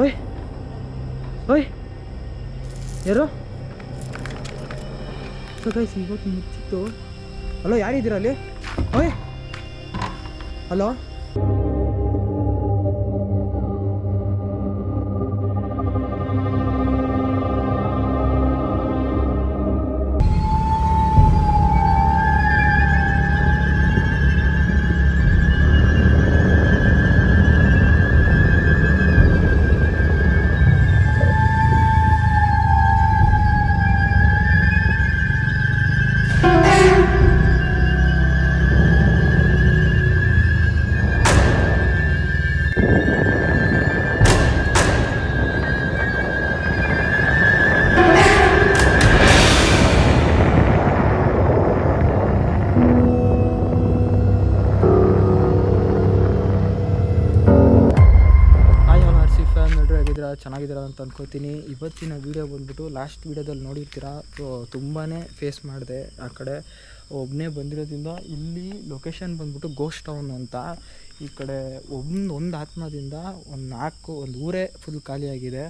ಓಯ್. ಓಯ್. ಯಾರು? ಸೊ ಗೈಸ್ ಇವತ್ತು ಮುಚ್ಚಿತ್ತು ಹಲೋ ಯಾರಿದ್ದೀರಾ ಅಲ್ಲಿ? ಓಯ್. ಹಲೋ ಚೆನ್ನಾಗಿದ್ದೀರಾ ಅಂತ ಅನ್ಕೋತೀನಿ. ಇವತ್ತಿನ ವೀಡಿಯೋ ಬಂದ್ಬಿಟ್ಟು ಲಾಸ್ಟ್ ವೀಡಿಯೋದಲ್ಲಿ ನೋಡಿರ್ತೀರಾ ತುಂಬಾ ಫೇಸ್ ಮಾಡಿದೆ ಆ ಕಡೆ. ಒಬ್ಬನೇ ಬಂದಿರೋದ್ರಿಂದ ಇಲ್ಲಿ ಲೊಕೇಶನ್ ಬಂದ್ಬಿಟ್ಟು ಗೋಸ್ಟ್ ಟೌನ್ ಅಂತ. ಈ ಕಡೆ ಒಂದು ಒಂದು ಆತ್ಮದಿಂದ ಒಂದು ನಾಲ್ಕು, ಒಂದು ಊರೇ ಫುಲ್ ಖಾಲಿಯಾಗಿದೆ.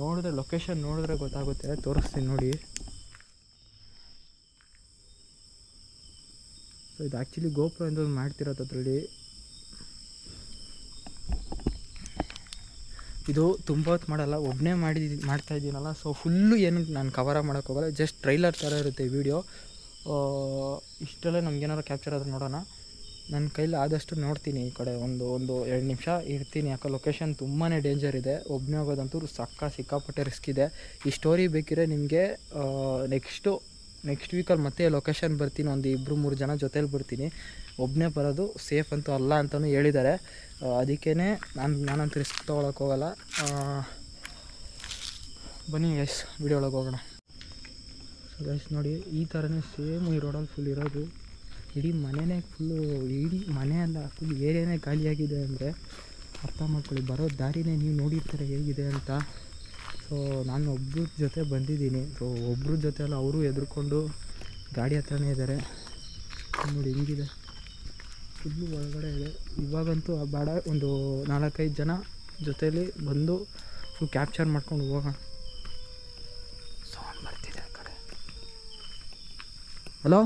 ನೋಡಿದ್ರೆ ಲೊಕೇಶನ್ ನೋಡಿದ್ರೆ ಗೊತ್ತಾಗುತ್ತೆ. ತೋರಿಸ್ತೀನಿ ನೋಡಿ. ಸೊ ಇದು ಆ್ಯಕ್ಚುಲಿ ಗೋಪುರ ಒಂದು ಮಾಡ್ತಿರೋದು ಅದರಲ್ಲಿ. ಇದು ತುಂಬ ಹೊತ್ತು ಮಾಡಲ್ಲ ಒಬ್ಬನೇ ಮಾಡಿ ಮಾಡ್ತಾ ಇದ್ದೀನಲ್ಲ ಸೊ ಫುಲ್ಲು ಏನು ನಾನು ಕವರ ಮಾಡೋಕ್ಕೆ ಹೋಗಲ್ಲ ಜಸ್ಟ್ ಟ್ರೈಲರ್ ಥರ ಇರುತ್ತೆ ವಿಡಿಯೋ ಇಷ್ಟೆಲ್ಲ ನಮ್ಗೇನಾದ್ರು ಕ್ಯಾಪ್ಚರ್ ಆದರೆ ನೋಡೋಣ. ನನ್ನ ಕೈಲಿ ಆದಷ್ಟು ನೋಡ್ತೀನಿ ಈ ಕಡೆ, ಒಂದು ಒಂದು ಎರಡು ನಿಮಿಷ ಇರ್ತೀನಿ, ಯಾಕೆ ಲೊಕೇಶನ್ ತುಂಬಾ ಡೇಂಜರ್ ಇದೆ. ಒಬ್ಬನೇ ಹೋಗೋದಂತೂ ಸಕ್ಕ ಸಿಕ್ಕಾಪಟ್ಟೆ ರಿಸ್ಕ್ ಇದೆ. ಈ ಸ್ಟೋರಿ ಬೇಕಿದ್ರೆ ನಿಮಗೆ ನೆಕ್ಸ್ಟು ನೆಕ್ಸ್ಟ್ ವೀಕಲ್ಲಿ ಮತ್ತೆ ಲೊಕೇಶನ್ ಬರ್ತೀನಿ, ಒಂದು ಇಬ್ಬರು ಮೂರು ಜನ ಜೊತೇಲಿ ಬರ್ತೀನಿ ಒಬ್ಬನೇ ಬರೋದು ಸೇಫ್ ಅಂತೂ ಅಲ್ಲ ಅಂತಲೂ ಹೇಳಿದ್ದಾರೆ ಅದಕ್ಕೇ ನಾನು, ನಾನಂತೂ ರಿಸ್ಕ್ ತೊಗೊಳಕ್ಕೆ ಹೋಗಲ್ಲ. ಬನ್ನಿ ಎಸ್ ವಿಡಿಯೋ ಒಳಗೆ ಹೋಗೋಣ. ಸೊ ಗೈಸ್ ನೋಡಿ, ಈ ಥರನೇ ಸೇಮ್ ಈ ರೋಡಲ್ಲಿ ಫುಲ್ ಇರೋದು. ಇಡೀ ಮನೆಯೇ ಫುಲ್ಲು ಇಡೀ ಮನೆ ಅಲ್ಲ ಫುಲ್ ಏರಿಯಾನೇ ಖಾಲಿಯಾಗಿದೆ ಅಂದರೆ ಅರ್ಥ ಮಾಡ್ಕೊಳ್ಳಿ, ಬರೋ ದಾರಿನೇ ನೀವು ನೋಡಿರ್ತಾರೆ ಹೇಗಿದೆ ಅಂತ. ಸೊ ನಾನು ಒಬ್ಬರ ಜೊತೆ ಬಂದಿದ್ದೀನಿ. ಸೊ ಒಬ್ಬರ ಜೊತೆ ಅಲ್ಲ, ಅವರು ಎದುರ್ಕೊಂಡು ಗಾಡಿ ಹತ್ರನೇ ಇದ್ದಾರೆ. ನೋಡಿ, ಹೆಂಗಿದೆ. ಫುಲ್ಲು ಒಳಗಡೆ ಇದೆ. ಇವಾಗಂತೂ ಆ ಬಾಡ ಒಂದು ನಾಲ್ಕೈದು ಜನ ಜೊತೇಲಿ ಬಂದು ಫುಲ್ ಕ್ಯಾಪ್ಚರ್ ಮಾಡ್ಕೊಂಡು ಹೋಗೋಣ. ಸೌಂಡ್ ಬರ್ತಿದೆ ಆ ಕಡೆ. ಹಲೋ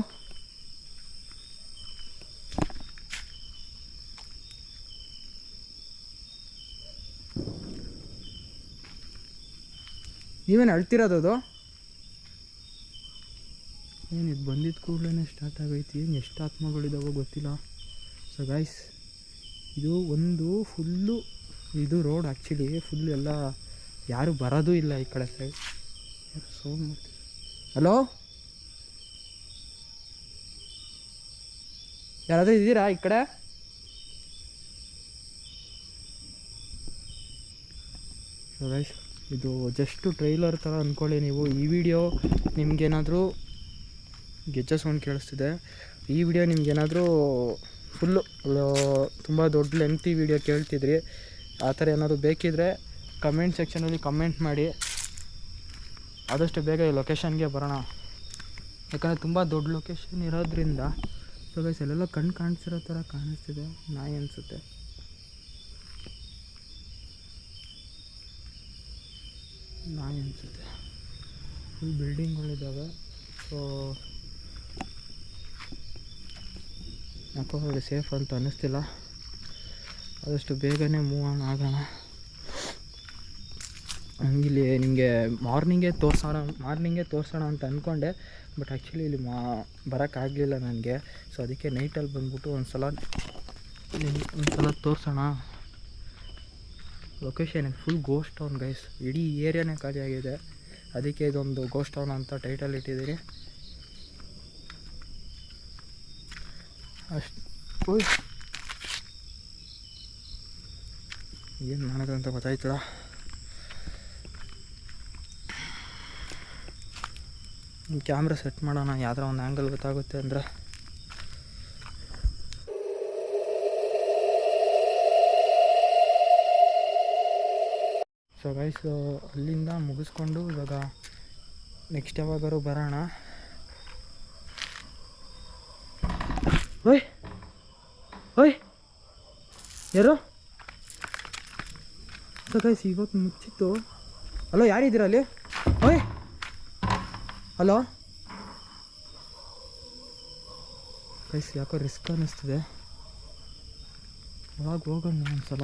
ನೀವೇನು ಅಳ್ತಿರೋದು ಏನು ಇದು ಬಂದಿದ್ದ ಕೂಡಲೇ ಸ್ಟಾರ್ಟ್ ಆಗೈತಿ? ಏನು ಎಷ್ಟು ಆತ್ಮಗಳಿದಾವೋ ಗೊತ್ತಿಲ್ಲ. ಸೊ ಗಾಯ್ಸ್ ಇದು ಒಂದು ಫುಲ್ಲು ಇದು ರೋಡ್ ಆ್ಯಕ್ಚುಲಿ ಫುಲ್ ಎಲ್ಲ ಯಾರು ಬರೋದೂ ಇಲ್ಲ ಈ ಕಡೆ ಸೈಡ್ ಸೋ ಹಲೋ ಯಾರಾದರೂ ಇದ್ದೀರಾ ಈ ಕಡೆ? ಸೊ ಗೈಸ್ ಇದು ಜಸ್ಟು ಟ್ರೈಲರ್ ಥರ ಅಂದ್ಕೊಳ್ಳಿ ನೀವು. ಈ ವಿಡಿಯೋ ನಿಮಗೇನಾದರೂ ಗೆಜ್ಜೆ ಸೌಂಡ್ ಕೇಳಿಸ್ತಿದೆ. ಈ ವಿಡಿಯೋ ನಿಮಗೇನಾದರೂ ಫುಲ್ಲು ತುಂಬ ದೊಡ್ಡ ಲೆಂತಿ ವಿಡಿಯೋ ಕೇಳ್ತಿದ್ರಿ. ಆ ಥರ ಏನಾದರೂ ಬೇಕಿದ್ದರೆ ಕಮೆಂಟ್ ಸೆಕ್ಷನಲ್ಲಿ ಕಮೆಂಟ್ ಮಾಡಿ. ಆದಷ್ಟು ಬೇಗ ಈ ಲೊಕೇಶನ್ಗೆ ಬರೋಣ. ಯಾಕಂದರೆ ತುಂಬ ದೊಡ್ಡ ಲೊಕೇಶನ್ ಇರೋದ್ರಿಂದ ಸೊ ಗೈಸ್ ಎಲ್ಲೆಲ್ಲೋ ಕಣ್ಣು ಕಾಣಿಸಿರೋ ಥರ ಕಾಣಿಸ್ತಿದೆ. ನಾಯಿ ಅನಿಸುತ್ತೆ. ನಾಯಿ ಅನಿಸುತ್ತೆ. ಫುಲ್ ಬಿಲ್ಡಿಂಗ್ಗಳಿದ್ದಾವೆ ಸೊ ಯಾಕೋ ಅದು ಸೇಫ್ ಅಂತ ಅನ್ನಿಸ್ತಿಲ್ಲ. ಆದಷ್ಟು ಬೇಗನೆ ಮೂವ್ ಆನ್ ಆಗೋಣ. ಹಂಗಿಲ್ಲಿ ನಿಮಗೆ ಮಾರ್ನಿಂಗೇ ತೋರಿಸೋಣ ಮಾರ್ನಿಂಗೇ ತೋರಿಸೋಣ ಅಂತ ಅಂದ್ಕೊಂಡೆ ಬಟ್ ಆ್ಯಕ್ಚುಲಿ ಇಲ್ಲಿ ಮಾ, ಬರೋಕ್ಕಾಗಲಿಲ್ಲ ನನಗೆ. ಸೊ ಅದಕ್ಕೆ ನೈಟಲ್ಲಿ ಬಂದ್ಬಿಟ್ಟು ಒಂದು ಸಲ ಒಂದು ಸಲ ತೋರಿಸೋಣ. Location full ghost town guys ಇಡೀ ಏರಿಯಾನೇ ಖಾಲಿಯಾಗಿದೆ ಅದಕ್ಕೆ ಇದೊಂದು ಗೋಸ್ಟ್ ಟೌನ್ ಅಂತ ಟೈಟಲ್ ಇಟ್ಟಿದ್ದೀನಿ ಅಷ್ಟು ಏನು ಮಾಡೋದು ಅಂತ ಗೊತ್ತಾಯ್ತಲ್ಲ. ಕ್ಯಾಮ್ರಾ ಸೆಟ್ ಮಾಡೋಣ, ಯಾವ್ದಾರ ಒಂದು ಆ್ಯಂಗಲ್ ಗೊತ್ತಾಗುತ್ತೆ ಅಂದರೆ. ಸೊ ಗೈಸ್ ಅಲ್ಲಿಂದ ಮುಗಿಸ್ಕೊಂಡು ಇವಾಗ ನೆಕ್ಸ್ಟ್ ಯಾವಾಗಾರು ಬರೋಣ. ಓಯ್ ಓಯ್, ಯಾರು? ಸೊ ಗೈಸ್ ಇವತ್ತು ಮುಚ್ಚಿತ್ತು. ಹಲೋ ಯಾರಿದ್ದೀರ ಅಲ್ಲಿ? ಓಯ್ ಹಲೋ ಗೈಸ್ ಯಾಕೋ ರಿಸ್ಕ್ ಅನ್ನಿಸ್ತಿದೆ. ಯಾವಾಗ ಹೋಗೋಣ ಒಂದ್ಸಲ?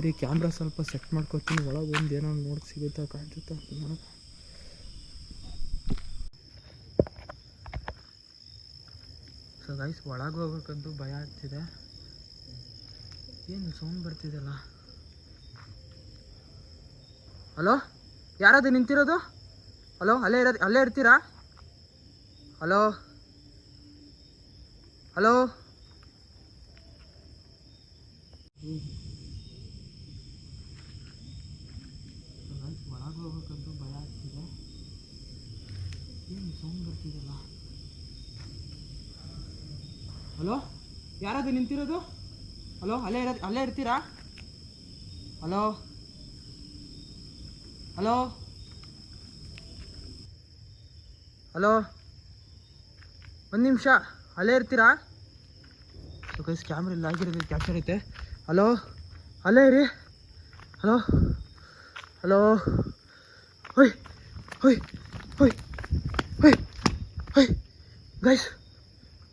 ಇರಿ ಕ್ಯಾಮ್ರಾ ಸ್ವಲ್ಪ ಸೆಟ್ ಮಾಡ್ಕೋತೀನಿ, ಒಳಗೆ ಒಂದು ಏನೋ ನೋಡಕ್ಕೆ ಸಿಗುತ್ತಾ ಕಾಣಿಸುತ್ತಾ ನೋಡೋಣ. ಸೊ ಗೈಸ್ ಒಳಗೆ ಹೋಗ್ಬೇಕಂತೂ ಭಯ ಆಗ್ತಿದೆ. ಏನು ಸೌಂಡ್ ಬರ್ತಿದೆಯಲ್ಲ? ಹಲೋ ಯಾರದು ನಿಂತಿರೋದು? ಹಲೋ ಅಲ್ಲೇ ಇರೋದು ಅಲ್ಲೇ ಇರ್ತೀರಾ? ಹಲೋ ಹಲೋ ಒಳಗೆ ಹೋಗ್ಬೇಕಂತೂ ಭಯ ಆಗ್ತಿದೆ ಏನು ಸೌಂಡ್ ಹಲೋ? ಯಾರದು ನಿಂತಿರೋದು? ಹಲೋ, ಅಲ್ಲೇ ಇರೋದು, ಅಲ್ಲೇ ಇರ್ತೀರಾ? ಹಲೋ? ಹಲೋ? ಹಲೋ? ಒಂದು ನಿಮಿಷ, ಅಲ್ಲೇ ಇರ್ತೀರಾ? ಸೊ ಕೈಸ್ ಕ್ಯಾಮ್ರ ಇಲ್ಲ ಆಗಿರೋದು ಕ್ಯಾಪ್ಚರ್ ಐತೆ. ಹಲೋ? ಅಲ್ಲೇ ಇರಿ. ಹಲೋ? ಹಲೋ? ಹೊಯ್ ಹೊಯ್ ಹೊಯ್. Guys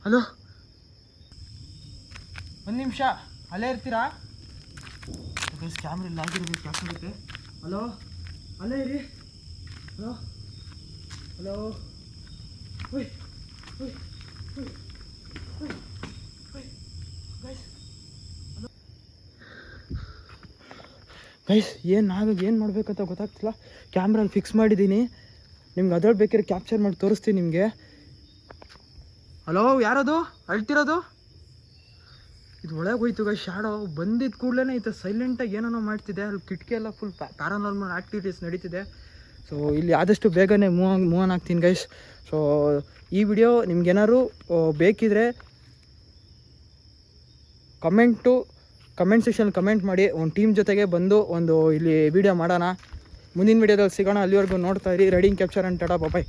hello? ಒಂದು ನಿಮಿಷ, ಅಲ್ಲೇ ಇರ್ತೀರಾ? ಗೈಸ್ ಕ್ಯಾಮ್ರ ಇಲ್ಲ ಕ್ಯಾಪ್ಚರ್ ಹಲೋ? ಅಲ್ಲೇ ಇರಿ. ಹಲೋ? ಹಲೋ? ಹೊಯ್ ಹೊಯ್ ಗೈಸ್ ಗೈಸ್, ಏನು ಆಗ ಏನು ಮಾಡ್ಬೇಕಂತ ಗೊತ್ತಾಗ್ತಿಲ್ಲ. ಕ್ಯಾಮ್ರಲ್ಲಿ ಫಿಕ್ಸ್ ಮಾಡಿದ್ದೀನಿ ನಿಮ್ಗೆ ಅದ್ರಲ್ಲಿ ಬೇಕಾದ್ರೆ ಕ್ಯಾಪ್ಚರ್ ಮಾಡಿ ತೋರಿಸ್ತೀನಿ ನಿಮಗೆ. ಹಲೋ, ಯಾರದು? ಅಳ್ತಿರೋದು? ಇದು ಒಳಗೆ ಹೋಯ್ತು ಗ ಶಾಡೋ ಬಂದಿದ್ದ ಕೂಡಲೇ ಈತ ಸೈಲೆಂಟಾಗಿ ಏನೇನೋ ಮಾಡ್ತಿದೆ. ಅಲ್ಲಿ ಕಿಟಕಿ ಎಲ್ಲ ಫುಲ್ ಪ್ಯಾರಾನಾರ್ಮಲ್ ಆ್ಯಕ್ಟಿವಿಟೀಸ್ ನಡೀತಿದೆ. ಸೊ ಇಲ್ಲಿ ಆದಷ್ಟು ಬೇಗನೆ ಮೂವ್ ಮೂವ್ ಆನ್ ಆಗ್ತೀನಿ ಗೈಸ್ ಸೊ ಈ ವಿಡಿಯೋ ನಿಮ್ಗೇನಾದ್ರು ಬೇಕಿದ್ರೆ ಕಮೆಂಟು ಕಮೆಂಟ್ ಸೆಕ್ಷನ್ ಕಮೆಂಟ್ ಮಾಡಿ. ಒಂದು ಟೀಮ್ ಜೊತೆಗೆ ಬಂದು ಒಂದು ಇಲ್ಲಿ ವಿಡಿಯೋ ಮಾಡೋಣ. ಮುಂದಿನ ವಿಡಿಯೋದಲ್ಲಿ ಸಿಗೋಣ. ಅಲ್ಲಿವರೆಗೂ ನೋಡ್ತಾ ಇರಿ. Riding capture and tata bye